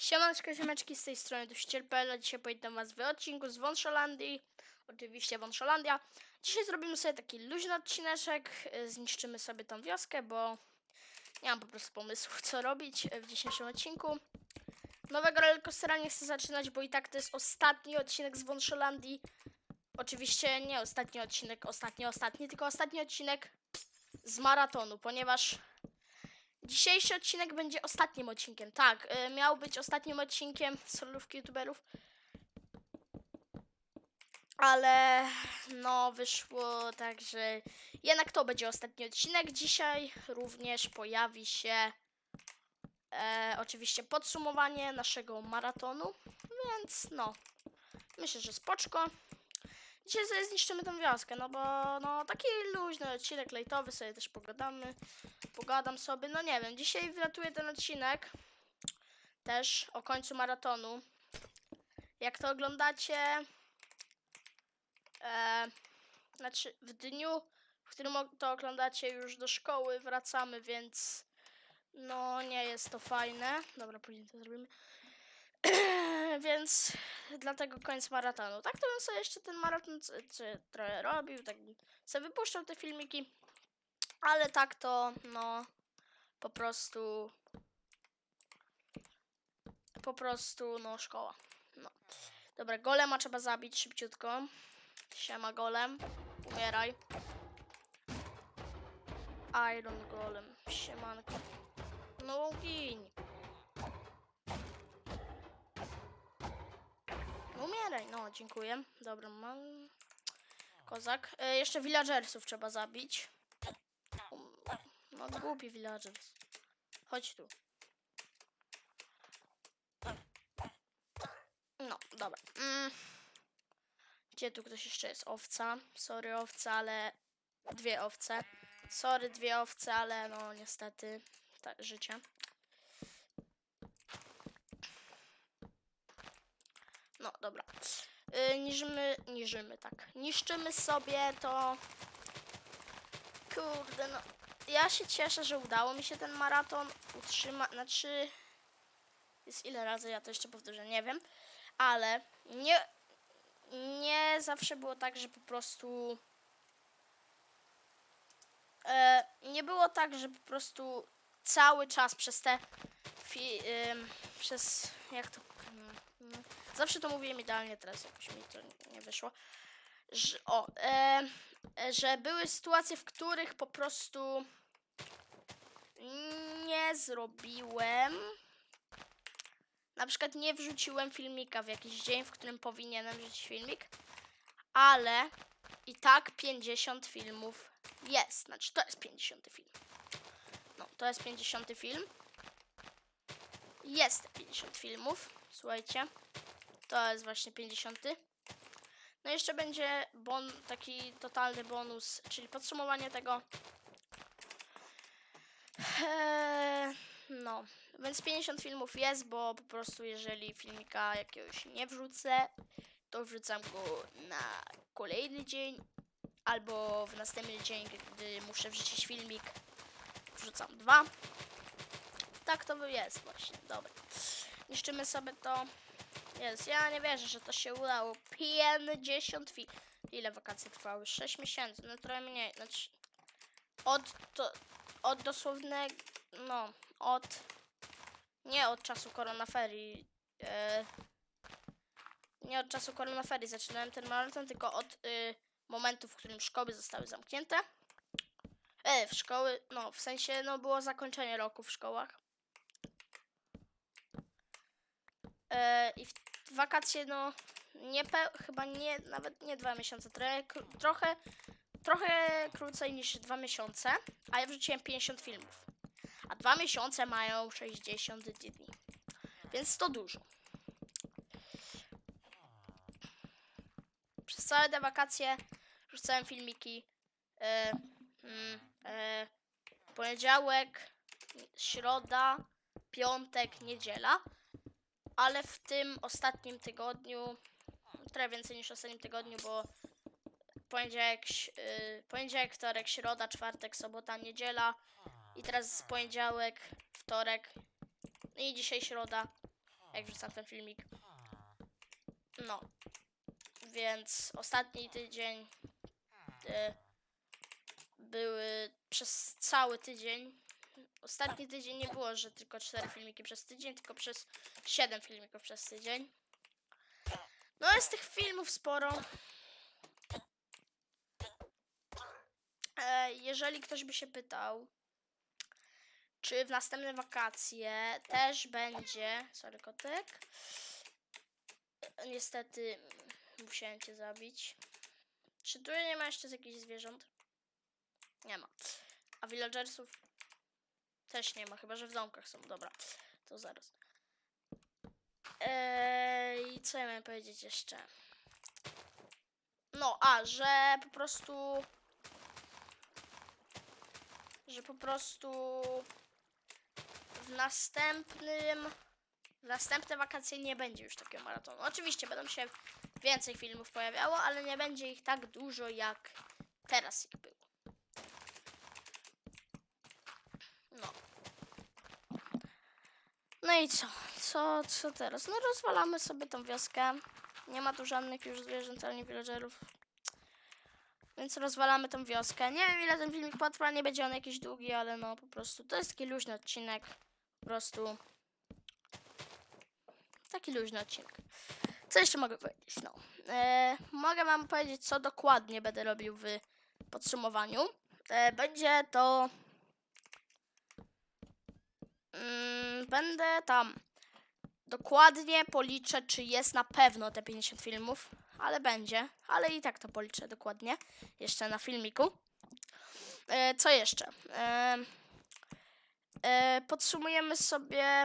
Siemaneczko, ziemeczki, z tej strony Duściel.pl, a dzisiaj powitam was w odcinku z Wąszolandii, oczywiście Wąszolandia. Dzisiaj zrobimy sobie taki luźny odcineczek, y, zniszczymy sobie tą wioskę, bo nie mam po prostu pomysłu, co robić y, w dzisiejszym odcinku. Nowego rollercoastera nie chcę zaczynać, bo i tak to jest ostatni odcinek z Wąszolandii. Oczywiście nie ostatni odcinek, ostatni, ostatni, tylko ostatni odcinek z maratonu, ponieważ Dzisiejszy odcinek będzie ostatnim odcinkiem. Tak, y, miał być ostatnim odcinkiem solówki youtuberów. Ale no wyszło tak, że jednak to będzie ostatni odcinek. Dzisiaj również pojawi się e, oczywiście podsumowanie naszego maratonu. Więc no, myślę, że spoczko. Dzisiaj sobie zniszczymy tą wioskę, no bo no taki luźny odcinek lejtowy sobie też pogadamy pogadam sobie. No nie wiem, dzisiaj wylatuję ten odcinek też o końcu maratonu. Jak to oglądacie, e, znaczy w dniu, w którym to oglądacie już do szkoły wracamy, więc no nie jest to fajne. Dobra, później to zrobimy. więc dlatego koniec maratonu. Tak to bym sobie jeszcze ten maraton trochę robił, tak sobie wypuszczał te filmiki. Ale tak to, no, po prostu, po prostu, no, szkoła. No. Dobra, golema trzeba zabić szybciutko. Siema golem, umieraj. Iron golem, siemanko. No, gin. Umieraj, no, dziękuję. Dobra, mam... Kozak. E, jeszcze villagersów trzeba zabić. Um, No głupi villagers. Chodź tu. No, dobra. Mm. Gdzie tu ktoś jeszcze jest? Owca. Sorry, owca, ale... Dwie owce. Sorry, dwie owce, ale no niestety... Tak, życie. No, dobra. Yy, niżymy, niżymy, tak. Niszczymy sobie to... Kurde, no. Ja się cieszę, że udało mi się ten maraton utrzymać. Znaczy. Jest ile razy, ja to jeszcze powtórzę, nie wiem. Ale nie. Nie zawsze było tak, że po prostu. E, nie było tak, że po prostu cały czas przez te. Przez. Jak to. mm, Zawsze to mówiłem idealnie, teraz jakoś mi to nie wyszło. Że, o, e, że były sytuacje, w których po prostu nie zrobiłem. Na przykład nie wrzuciłem filmika w jakiś dzień, w którym powinienem wrzucić filmik, ale i tak 50 filmów jest. Znaczy, to jest 50 film. No, to jest 50 film. Jest 50 filmów. Słuchajcie, to jest właśnie 50. No jeszcze będzie bon, taki totalny bonus, czyli podsumowanie tego. Eee, no, więc 50 filmów jest, bo po prostu jeżeli filmika jakiegoś nie wrzucę, to wrzucam go na kolejny dzień albo w następny dzień, gdy muszę wrzucić filmik, wrzucam dwa. Tak to jest właśnie, dobra. Niszczymy sobie to. Jest, ja nie wierzę, że to się udało. 50 fi... Ile wakacje trwały? 6 miesięcy, no trochę mniej. Znaczy, od, to, od dosłownego, no, od, nie od czasu koronaferii, e, nie od czasu koronaferii zaczynałem ten maraton, tylko od y, momentu, w którym szkoły zostały zamknięte. E, w szkoły, no, w sensie, no, było zakończenie roku w szkołach. E, I w wakacje, no, nie chyba nie, nawet nie dwa miesiące, trochę, trochę, trochę krócej niż dwa miesiące, a ja wrzuciłem 50 filmów. A dwa miesiące mają 60 dni. Więc to dużo. Przez całe te wakacje wrzucałem filmiki. E, mm, e, poniedziałek, środa, piątek, niedziela ale w tym ostatnim tygodniu, trochę więcej niż w ostatnim tygodniu, bo poniedziałek, ś- y, poniedziałek, wtorek, środa, czwartek, sobota, niedziela i teraz poniedziałek, wtorek i dzisiaj środa. jak wrzucam ten filmik. No. Więc ostatni tydzień e, były przez cały tydzień. Ostatni tydzień nie było, że tylko 4 filmiki przez tydzień, tylko przez 7 filmików przez tydzień. No jest tych filmów sporo. E, jeżeli ktoś by się pytał, czy w następne wakacje też będzie. Sorry, kotek. Niestety musiałem cię zabić. Czy tu nie ma jeszcze jakichś zwierząt? Nie ma. A villagersów też nie ma, chyba że w domkach są. Dobra, to zaraz. Eee, co ja miałem powiedzieć jeszcze? No, a, że po prostu. Że po prostu w następnym. W następne wakacje nie będzie już takiego maratonu. Oczywiście będą się więcej filmów pojawiało, ale nie będzie ich tak dużo jak teraz ich. No. No i co? Co, co teraz? No rozwalamy sobie tą wioskę. Nie ma tu żadnych już zwierząt ani villagerów. Więc rozwalamy tą wioskę. Nie wiem ile ten filmik potrwa, nie będzie on jakiś długi, ale no po prostu to jest taki luźny odcinek. Po prostu taki luźny odcinek. Co jeszcze mogę powiedzieć? No. E, mogę wam powiedzieć, co dokładnie będę robił w podsumowaniu. E, będzie to. Mm, będę tam dokładnie policzę, czy jest na pewno te 50 filmów, ale będzie, ale i tak to policzę dokładnie jeszcze na filmiku. E, co jeszcze? E, e, podsumujemy sobie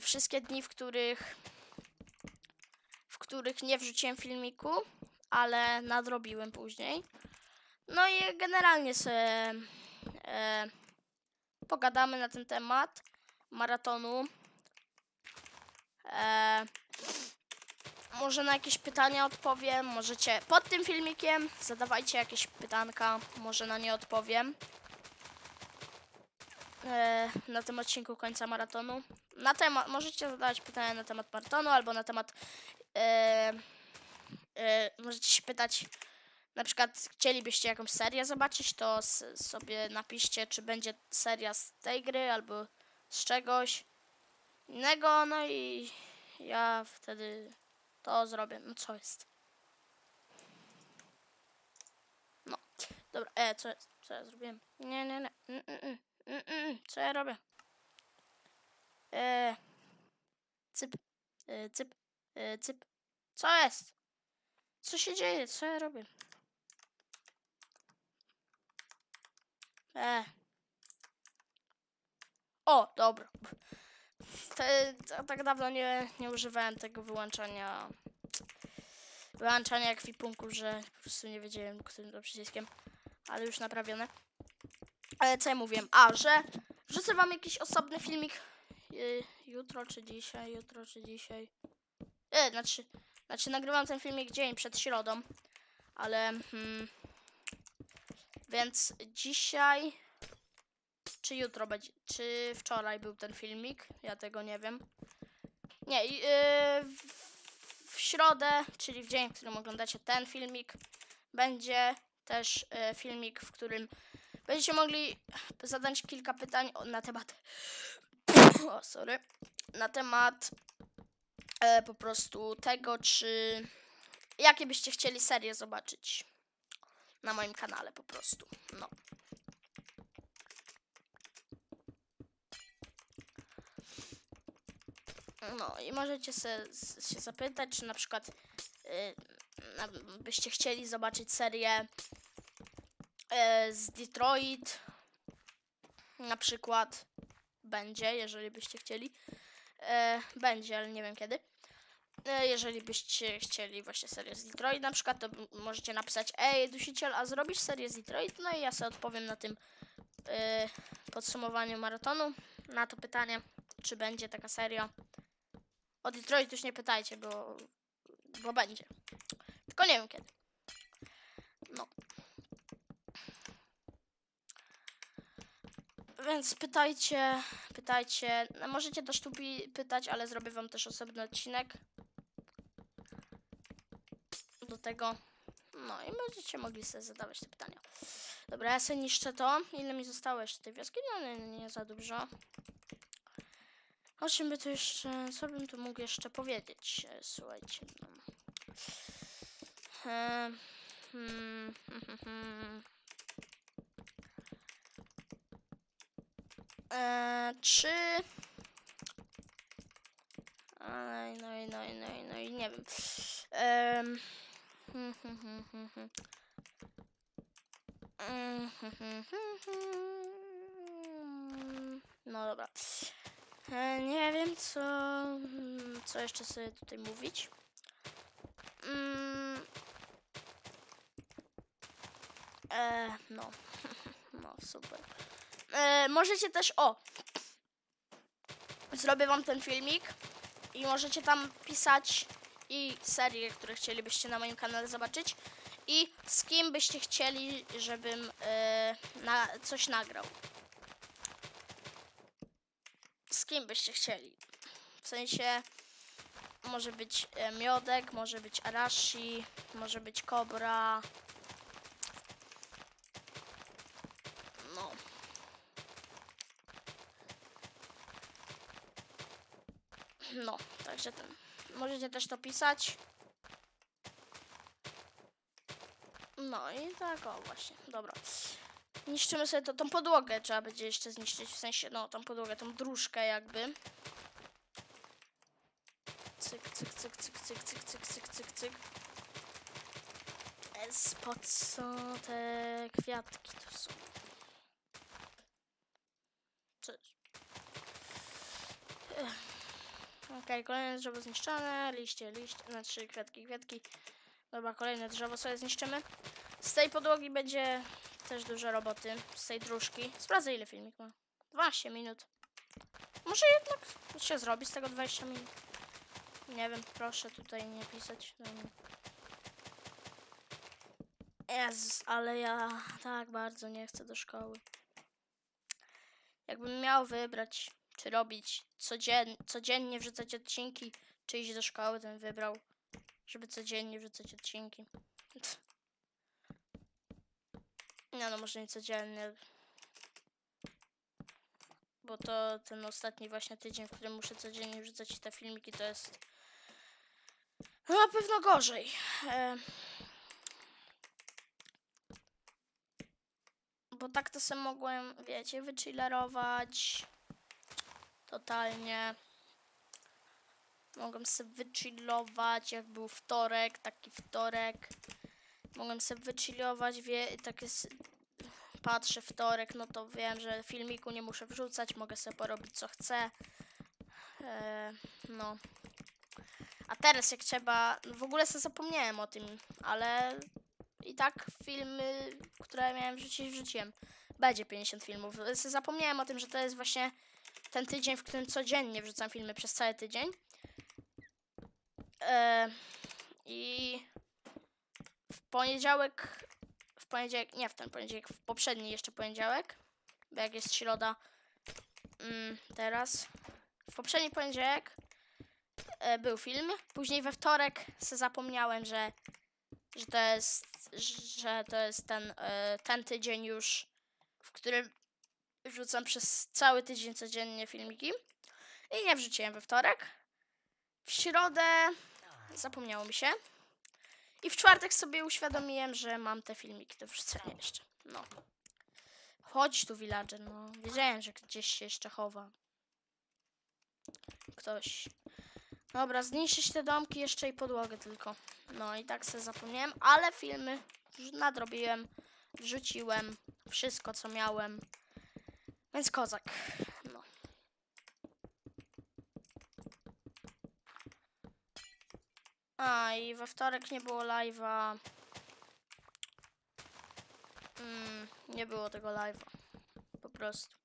wszystkie dni, w których w których nie wrzuciłem filmiku, ale nadrobiłem później. No i generalnie sobie e, pogadamy na ten temat maratonu. E, może na jakieś pytania odpowiem. Możecie pod tym filmikiem zadawajcie jakieś pytanka, może na nie odpowiem. E, na tym odcinku końca maratonu. Na temat, możecie zadawać pytania na temat maratonu albo na temat. E, e, możecie się pytać, na przykład chcielibyście jakąś serię zobaczyć, to sobie napiszcie, czy będzie seria z tej gry albo z czegoś innego, no i ja wtedy to zrobię. No co jest? No, dobra, e, co? Co ja zrobiłem? Nie, nie, nie. Mm, mm, mm, mm, mm, mm. Co ja robię? E, cyp, e, cyp, e, cyp. Co jest? Co się dzieje? Co ja robię? E. O, dobra. Te, to, tak dawno nie, nie używałem tego wyłączania wyłączania ekwipunku, że po prostu nie wiedziałem, którym to przyciskiem, ale już naprawione. Ale co ja mówiłem? A, że wrzucę wam jakiś osobny filmik y, jutro czy dzisiaj, jutro czy dzisiaj. E, znaczy, znaczy nagrywam ten filmik dzień przed środą, ale hmm, więc dzisiaj czy jutro będzie, czy wczoraj był ten filmik, ja tego nie wiem. Nie, yy, w, w środę, czyli w dzień, w którym oglądacie ten filmik, będzie też yy, filmik, w którym będziecie mogli zadać kilka pytań na temat. O, sorry. Na temat e, po prostu tego, czy. Jakie byście chcieli serie zobaczyć na moim kanale po prostu. No. No i możecie se, się zapytać, czy na przykład y, na, byście chcieli zobaczyć serię y, z Detroit. Na przykład będzie, jeżeli byście chcieli. E, będzie, ale nie wiem kiedy. E, jeżeli byście chcieli właśnie serię z Detroit na przykład, to możecie napisać Ej, Dusiciel, a zrobisz serię z Detroit? No i ja sobie odpowiem na tym e, podsumowaniu maratonu, na to pytanie, czy będzie taka seria. O Detroit już nie pytajcie, bo, bo będzie. Tylko nie wiem kiedy. No. Więc pytajcie, pytajcie. No, Możecie też tu pytać, ale zrobię wam też osobny odcinek. Do tego. No i będziecie mogli sobie zadawać te pytania. Dobra, ja sobie niszczę to. Ile mi zostało jeszcze tej wioski? No nie, nie za dużo. O czym by tu jeszcze, co bym tu mógł jeszcze powiedzieć? E, Słuchajcie. No. E, hmm, hmm, hmm. E, czy... Ej, No i, no i, no i, no i nie wiem. Em, hmm. No dobra. E, nie wiem co, mm, co jeszcze sobie tutaj mówić. Mm. E, no. No, super. E, możecie też, o, zrobię wam ten filmik i możecie tam pisać i serie, które chcielibyście na moim kanale zobaczyć i z kim byście chcieli, żebym e, na, coś nagrał. Z kim byście chcieli? W sensie może być e, Miodek, może być Arashi, może być Kobra. No. No, także ten. Możecie też to pisać. No i tak, o właśnie, dobra. Niszczymy sobie to, tą podłogę trzeba będzie jeszcze zniszczyć, w sensie, no, tą podłogę, tą dróżkę jakby. Cyk, cyk, cyk, cyk, cyk, cyk, cyk, cyk, cyk, cyk. Po co te kwiatki tu są? Ech. Okej, kolejne drzewo zniszczone, liście, liście, znaczy kwiatki, kwiatki. Dobra, kolejne drzewo sobie zniszczymy. Z tej podłogi będzie też dużo roboty, z tej dróżki. Sprawdzę ile filmik ma. 12 minut. Może jednak się zrobi z tego 20 minut. Nie wiem, proszę tutaj nie pisać. mnie. Jezus, ale ja tak bardzo nie chcę do szkoły. Jakbym miał wybrać, czy robić codzien codziennie wrzucać odcinki, czy iść do szkoły, bym wybrał, żeby codziennie wrzucać odcinki. Nie no, może nie codziennie. Bo to ten ostatni właśnie tydzień, w którym muszę codziennie wrzucać te filmiki, to jest no na pewno gorzej. E... Bo tak to sobie mogłem, wiecie, wychillerować. Totalnie. Mogłem sobie wychillować, jak był wtorek, taki wtorek. Mogłem sobie wychillować, wie, tak jest, patrzę wtorek, no to wiem, że filmiku nie muszę wrzucać, mogę sobie porobić co chcę. E, no. A teraz jak trzeba, no w ogóle sobie zapomniałem o tym, ale i tak filmy, które miałem wrzucić, wrzuciłem. Będzie 50 filmów. Zapomniałem o tym, że to jest właśnie ten tydzień, w którym codziennie wrzucam filmy przez cały tydzień. E, I w poniedziałek, poniedziałek, nie w ten poniedziałek, w poprzedni jeszcze poniedziałek, bo jak jest środa mm, teraz, w poprzedni poniedziałek e, był film, później we wtorek se zapomniałem, że, że to jest, że to jest ten, e, ten tydzień już, w którym wrzucam przez cały tydzień codziennie filmiki i nie wrzuciłem we wtorek. W środę zapomniało mi się. I w czwartek sobie uświadomiłem, że mam te filmiki do wrzucenia jeszcze. No. Chodź tu, villager, no. Wiedziałem, że gdzieś się jeszcze chowa. Ktoś. Dobra, zniszczyć te domki jeszcze i podłogę tylko. No i tak sobie zapomniałem, ale filmy już nadrobiłem, wrzuciłem wszystko, co miałem. Więc kozak. No. A, i we wtorek nie było live'a. Mm, nie było tego live'a. Po prostu.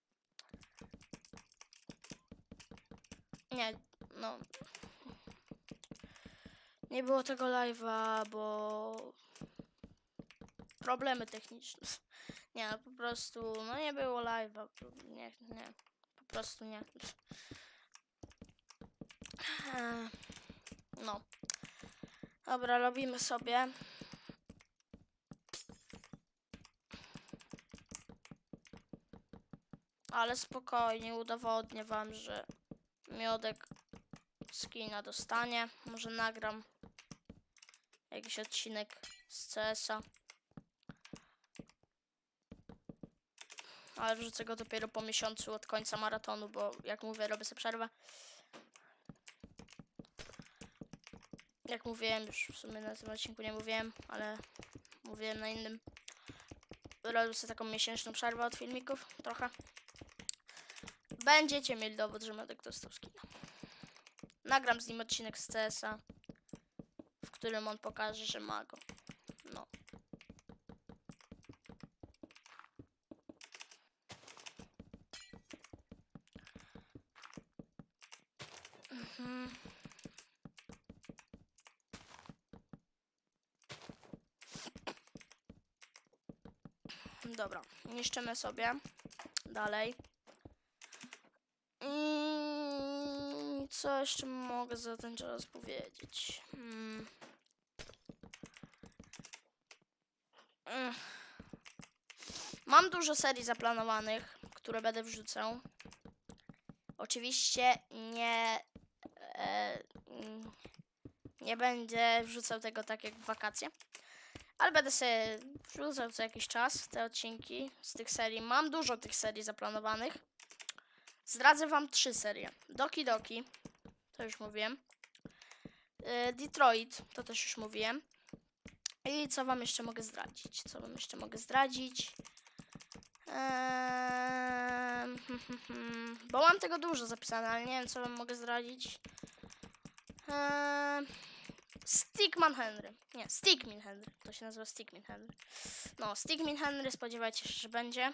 Nie, no. Nie było tego live'a, bo... Problemy techniczne. Nie, no po prostu, no nie było live'a. Nie, nie. Po prostu nie. No. Dobra, robimy sobie. Ale spokojnie, udowodnię wam, że miodek skina dostanie. Może nagram jakiś odcinek z CS-a. Ale wrzucę go dopiero po miesiącu od końca maratonu, bo jak mówię, robię sobie przerwę. Jak mówiłem, już w sumie na tym odcinku nie mówiłem, ale mówiłem na innym. Robię sobie taką miesięczną przerwę od filmików, trochę. Będziecie mieli dowód, że Medek dostał skina. Nagram z nim odcinek z CS-a, w którym on pokaże, że ma go. No. Mhm. Dobra, niszczymy sobie dalej. I co jeszcze mogę za ten czas powiedzieć? Hmm. Mm. Mam dużo serii zaplanowanych, które będę wrzucał. Oczywiście nie. E, nie będę wrzucał tego tak jak w wakacje. Ale będę sobie wrzucał co jakiś czas te odcinki z tych serii. Mam dużo tych serii zaplanowanych. Zdradzę wam trzy serie. Doki Doki, to już mówiłem. E, Detroit, to też już mówiłem. I co wam jeszcze mogę zdradzić? Co wam jeszcze mogę zdradzić? Eee, bo mam tego dużo zapisane, ale nie wiem co wam mogę zdradzić. Eee, Stickman Henry. Nie, Stickmin Henry. To się nazywa Stickmin Henry. No, Stickmin Henry spodziewajcie się, że będzie.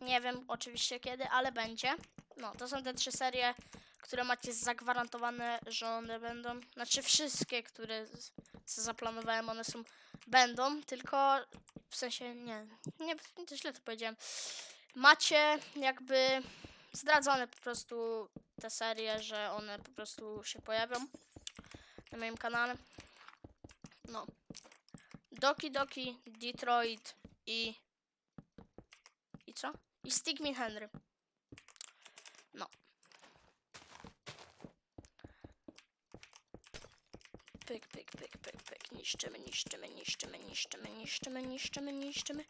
Nie wiem oczywiście kiedy, ale będzie. No, to są te trzy serie, które macie zagwarantowane, że one będą. Znaczy wszystkie, które co zaplanowałem, one są będą, tylko w sensie nie, nie, to źle to powiedziałem. Macie jakby zdradzone po prostu te serie, że one po prostu się pojawią na moim kanale. No. Doki Doki, Detroit i i co? I Stickmin Henry. No. Pyk, pyk, pyk, pyk, pyk. Niszczymy, niszczymy, niszczymy, niszczymy, niszczymy, niszczymy, niszczymy.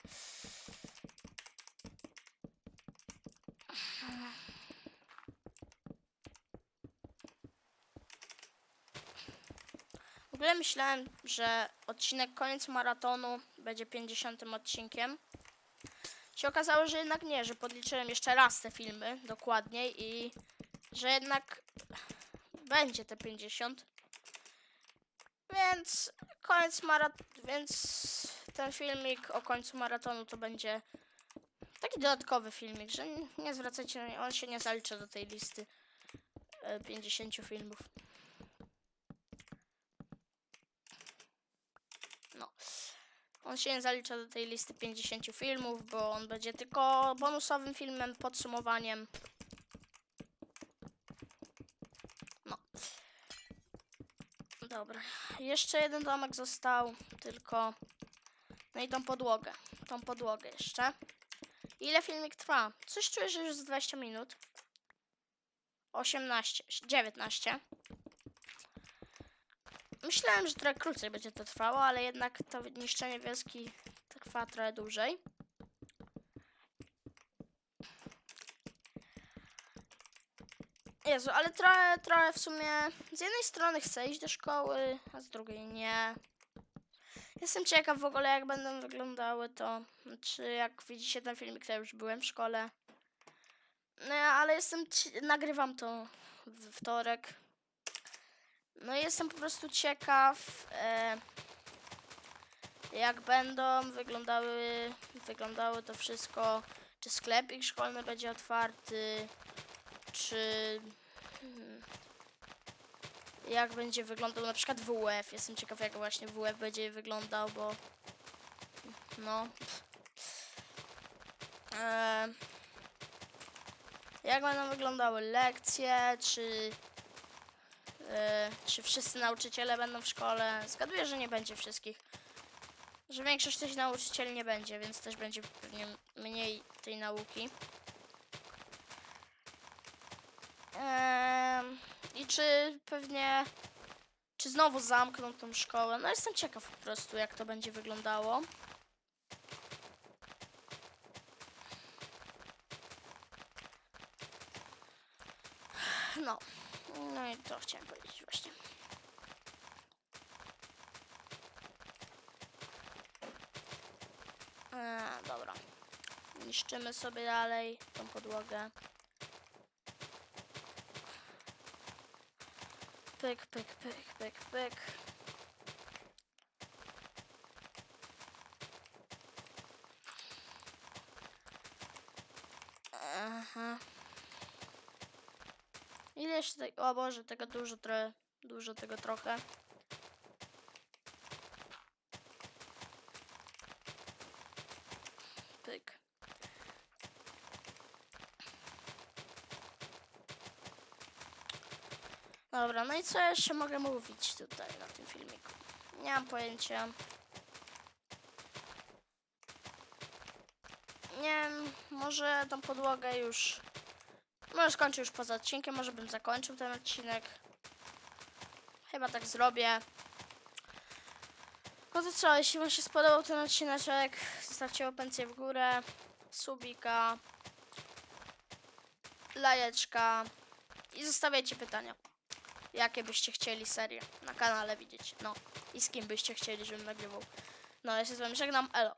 Ogóle myślałem, że odcinek koniec maratonu będzie 50 odcinkiem. Się okazało, że jednak nie, że podliczyłem jeszcze raz te filmy dokładniej i że jednak będzie te 50. Więc koniec maratonu, więc ten filmik o końcu maratonu to będzie taki dodatkowy filmik, że nie zwracajcie on się nie zalicza do tej listy e, 50 filmów. No. On się nie zalicza do tej listy 50 filmów, bo on będzie tylko bonusowym filmem, podsumowaniem. No. Dobra. Jeszcze jeden domek został, tylko... No i tą podłogę. Tą podłogę jeszcze. Ile filmik trwa? Coś czuję, że już z 20 minut. 18, 19. Myślałem, że trochę krócej będzie to trwało, ale jednak to niszczenie wioski trwa trochę dłużej. Jezu, ale trochę, trochę w sumie z jednej strony chcę iść do szkoły, a z drugiej nie. Jestem ciekaw w ogóle jak będą wyglądały to, czy jak widzicie ten filmik, to ja już byłem w szkole. No, ale jestem, nagrywam to w wtorek. No jestem po prostu ciekaw, e, jak będą wyglądały, wyglądało to wszystko. Czy sklepik szkolny będzie otwarty, czy hmm, jak będzie wyglądał na przykład WF. Jestem ciekaw, jak właśnie WF będzie wyglądał, bo no, E, jak będą wyglądały lekcje, czy, czy wszyscy nauczyciele będą w szkole? Zgaduję, że nie będzie wszystkich. Że większość tych nauczycieli nie będzie, więc też będzie pewnie mniej tej nauki. Em, I czy pewnie. Czy znowu zamkną tą szkołę? No jestem ciekaw po prostu, jak to będzie wyglądało. No. No i to chciałem powiedzieć właśnie. E, dobra. Niszczymy sobie dalej tą podłogę. Pyk, pyk, pyk, pyk, pyk. Aha. Ile jeszcze tego? O Boże, tego dużo trochę. Dużo tego trochę. Pyk. Dobra, no i co jeszcze mogę mówić tutaj na tym filmiku? Nie mam pojęcia. Nie wiem, może tą podłogę już... Może skończę już poza odcinkiem, może bym zakończył ten odcinek. Chyba tak zrobię. No to co, jeśli wam się spodobał ten odcineczek, zostawcie opencję w górę, subika, lajeczka i zostawiajcie pytania. Jakie byście chcieli serie na kanale widzieć, no i z kim byście chcieli, żebym nagrywał. No, ja się z wami żegnam, elo.